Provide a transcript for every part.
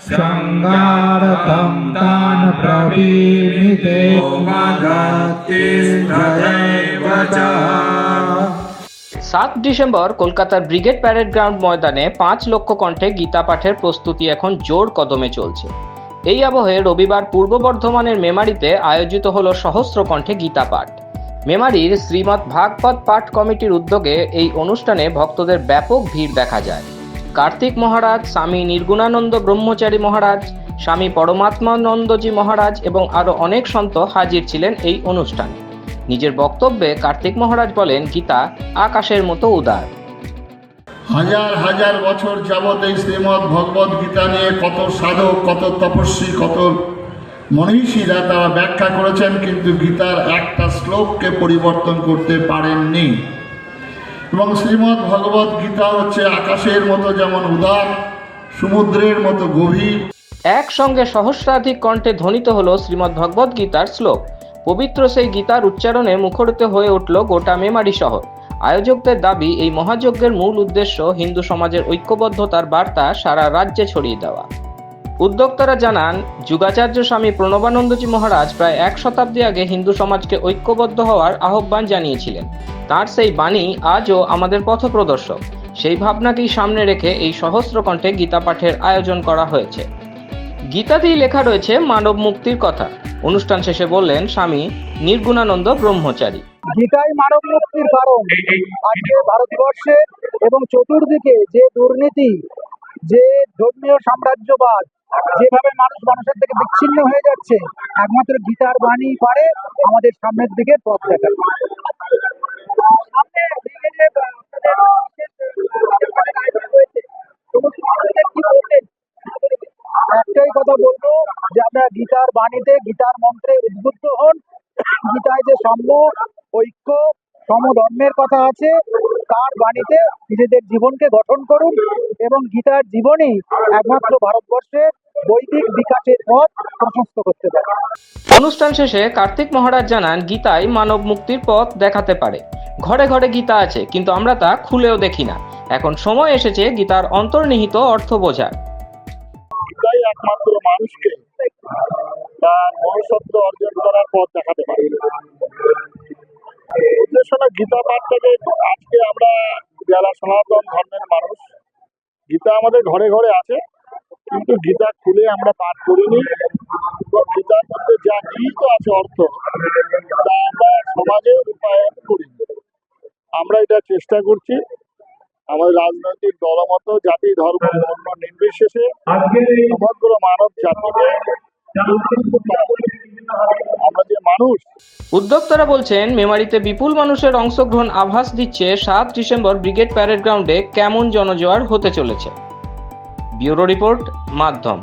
सङ्गारतं तान् प्रवीणिते मदतिष्ठदैव च সাত ডিসেম্বর কলকাতার ব্রিগেড প্যারেড গ্রাউন্ড ময়দানে পাঁচ লক্ষ কণ্ঠে গীতা পাঠের প্রস্তুতি এখন জোর কদমে চলছে এই আবহে রবিবার পূর্ব বর্ধমানের মেমারিতে আয়োজিত হল সহস্র কণ্ঠে গীতা পাঠ মেমারির শ্রীমৎ ভাগবত পাঠ কমিটির উদ্যোগে এই অনুষ্ঠানে ভক্তদের ব্যাপক ভিড় দেখা যায় কার্তিক মহারাজ, স্বামী নির্গুণানন্দ ব্রহ্মচারী মহারাজ, স্বামী পরমাত্মানন্দজি মহারাজ এবং আরও অনেক সন্ত হাজির ছিলেন এই অনুষ্ঠানে। নিজের বক্তব্যে কার্তিক মহারাজ বলেন, গীতা আকাশের মতো উদার। হাজার হাজার বছর যাবৎ এই শ্রীমৎ ভগবত গীতা নিয়ে কত সাধক, কত তপস্বী, কত মনীষীরা তারা ব্যাখ্যা করেছেন, কিন্তু গীতার একটা শ্লোককে পরিবর্তন করতে পারেননি। এবং শ্রীমৎ ভগবত গীতা হচ্ছে আকাশের মতো যেমন উদার, সমুদ্রের মতো গভীর। একসঙ্গে সহস্রাধিক কণ্ঠে ধ্বনিত হল শ্রীমদ্ ভগবদ গীতার শ্লোক। পবিত্র সেই গীতার উচ্চারণে মুখরিত হয়ে উঠল গোটা মেমারি শহর। আয়োজকদের দাবি, এই মহাযজ্ঞের মূল উদ্দেশ্য হিন্দু সমাজের ঐক্যবদ্ধতার বার্তা সারা রাজ্যে ছড়িয়ে দেওয়া। উদ্যোক্তারা জানান, যুগাচার্য স্বামী প্রণবানন্দজি মহারাজ প্রায় এক শতাব্দী আগে হিন্দু সমাজকে ঐক্যবদ্ধ হওয়ার আহ্বান জানিয়েছিলেন। তার সেই বাণী আজও আমাদের পথপ্রদর্শক। সেই ভাবনাকেই সামনে রেখে এই সহস্র কণ্ঠে গীতা পাঠের আয়োজন করা হয়েছে। গীতাতেই লেখা রয়েছে মানব মুক্তির কথা। অনুষ্ঠান শেষে বললেন, স্বামী নির্গুণানন্দ ব্রহ্মচারী। গীতাই মানব মুক্তির কারণ। আজকে ভারতবর্ষে এবং চতুর্দিকে যে দুর্নীতি, যে ধর্মীয় সাম্রাজ্যবাদ যেভাবে মানুষ মানুষের থেকে বিচ্ছিন্ন হয়ে যাচ্ছে, একমাত্র গীতার বাণী পারে আমাদের সামনের দিকে পথ দেখাতে একটাই কথা বলব যে আমরা গীতার বাণীতে গীতার মন্ত্রে উদ্বুদ্ধ হন। গীতায় যে সাম্য, ঐক্য সমধর্মের কথা আছে। তার বাণীতে নিজেদের জীবনকে গঠন করুন এবং গীতার জীবনই একমাত্র ভারতবর্ষের বৈদিক বিকাশের পথ প্রশস্ত করতে পারে। অনুষ্ঠান শেষে কার্তিক মহারাজ জানান গীতাই মানব মুক্তির পথ দেখাতে পারে। ঘরে ঘরে গীতা আছে কিন্তু আমরা তা খুলেও দেখি না। এখন সময় এসেছে গীতার অন্তর্নিহিত অর্থ বোঝার। গীতাই একমাত্র মানুষকে তার মনুষ্যত্ব অর্জন করার পথ দেখাতে পারে। না গীতা পাঠটাকে আজকে আমরা যারা সনাতন ধর্মের মানুষ। গীতা আমাদের ঘরে ঘরে আছে, কিন্তু গীতা খুলে আমরা পাঠ করিনি। গীতার মধ্যে যা নিহিত আছে অর্থ, তা আমরা সমাজে রূপায়ণ করিনি আমরা এটা চেষ্টা করছি। আমাদের রাজনৈতিক দলমত, জাতি, ধর্ম বর্ণ নির্বিশেষে, সমগ্র মানব জাতিকে মানুষ উদ্যোক্তারা বলছেন মেমারিতে বিপুল মানুষের অংশগ্রহণ আভাস দিচ্ছে সাত ডিসেম্বর ব্রিগেড প্যারেড গ্রাউন্ডে কেমন জনজোয়ার হতে চলেছে ব্যুরো রিপোর্ট মাধ্যম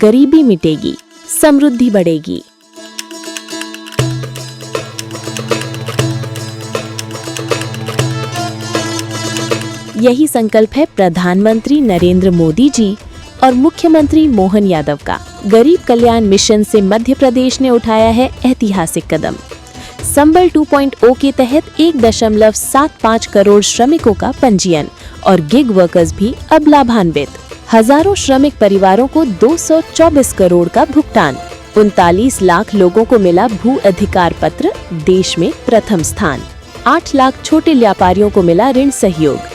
गरीबी मिटेगी समृद्धि बढ़ेगी यही संकल्प है प्रधानमंत्री नरेंद्र मोदी जी और मुख्यमंत्री मोहन यादव का। गरीब कल्याण मिशन से मध्य प्रदेश ने उठाया है ऐतिहासिक कदम। संबल 2.0 के तहत एक दशमलव सात पाँच करोड़ श्रमिकों का पंजीयन और गिग वर्कर्स भी अब लाभान्वित। हज़ारों श्रमिक परिवारों को 224 करोड़ का भुगतान। उनतालीस लाख लोगों को मिला भू अधिकार पत्र, देश में प्रथम स्थान। आठ लाख छोटे व्यापारियों को मिला ऋण सहयोग।